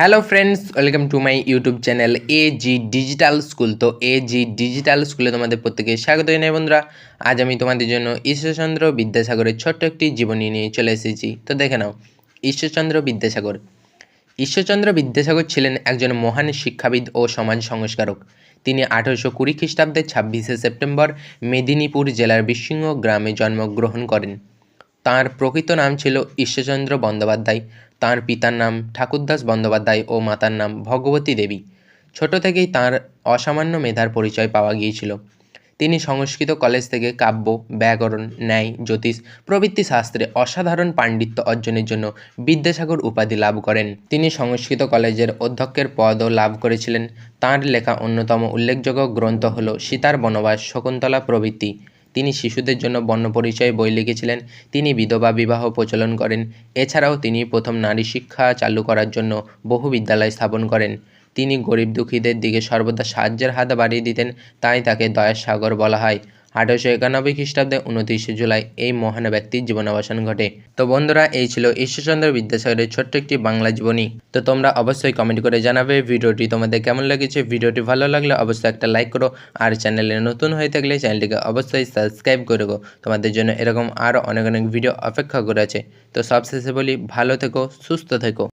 Hello friends welcome to my YouTube channel A G digital school তো A G digital স্কুলে তোমাদের প্রত্যেকে স্বাগত জানাই বন্ধুরা। আজ আমি তোমাদের জন্য ঈশ্বরচন্দ্র বিদ্যাসাগরের ছোট্ট একটি জীবনী নিয়ে চলে এসেছি। তো দেখে নাও, ঈশ্বরচন্দ্র বিদ্যাসাগর। ঈশ্বরচন্দ্র বিদ্যাসাগর ছিলেন একজন মহান শিক্ষাবিদ ও সমাজ সংস্কারক। তিনি আঠারোশো কুড়ি খ্রিস্টাব্দের ছাব্বিশে সেপ্টেম্বর মেদিনীপুর জেলার বিসিংহ গ্রামে জন্মগ্রহণ করেন। তাঁর প্রকৃত নাম ছিল ঈশ্বরচন্দ্র বন্দ্যোপাধ্যায়। তাঁর পিতার নাম ঠাকুরদাস বন্দ্যোপাধ্যায় ও মাতার নাম ভগবতী দেবী। ছোট থেকেই তাঁর অসামান্য মেধার পরিচয় পাওয়া গিয়েছিল। তিনি সংস্কৃত কলেজ থেকে কাব্য, ব্যাকরণ, ন্যায়, জ্যোতিষ, প্রভৃতি শাস্ত্রে অসাধারণ পাণ্ডিত্য অর্জনের জন্য বিদ্যাসাগর উপাধি লাভ করেন। তিনি সংস্কৃত কলেজের অধ্যক্ষের পদও লাভ করেছিলেন। তাঁর লেখা অন্যতম উল্লেখযোগ্য গ্রন্থ হল সীতার বনবাস, শকুন্তলা প্রভৃতি। তিনি শিশুদের জন্য বর্ণপরিচয় বই লিখেছিলেন। তিনি বিধবা বিবাহ প্রচলন করেন। এছাড়াও তিনি প্রথম নারী শিক্ষা চালু করার জন্য বহু বিদ্যালয় স্থাপন করেন। তিনি গরিব দুঃখীদের দিকে সর্বদা সাহায্যের হাত বাড়িয়ে দিতেন, তাই তাকে দয়ার সাগর বলা হয়। আঠারোশো একানব্বই খ্রিস্টাব্দে উনত্রিশে জুলাই এই মহান ব্যক্তির জীবনাবসান ঘটে। তো বন্ধুরা, এই ছিল ঈশ্বরচন্দ্র বিদ্যাসাগরের ছোট্ট একটি বাংলা জীবনী। তো তোমরা অবশ্যই কমেন্ট করে জানাবে ভিডিওটি তোমাদের কেমন লেগেছে। ভিডিওটি ভালো লাগলে অবশ্যই একটা লাইক করো। আর চ্যানেলে নতুন হয়ে থাকলে চ্যানেলটিকে অবশ্যই সাবস্ক্রাইব করে গো তোমাদের জন্য এরকম আরও অনেক অনেক ভিডিও অপেক্ষা করে আছে। তো সবশেষে বলি, ভালো থেকো, সুস্থ থেকো।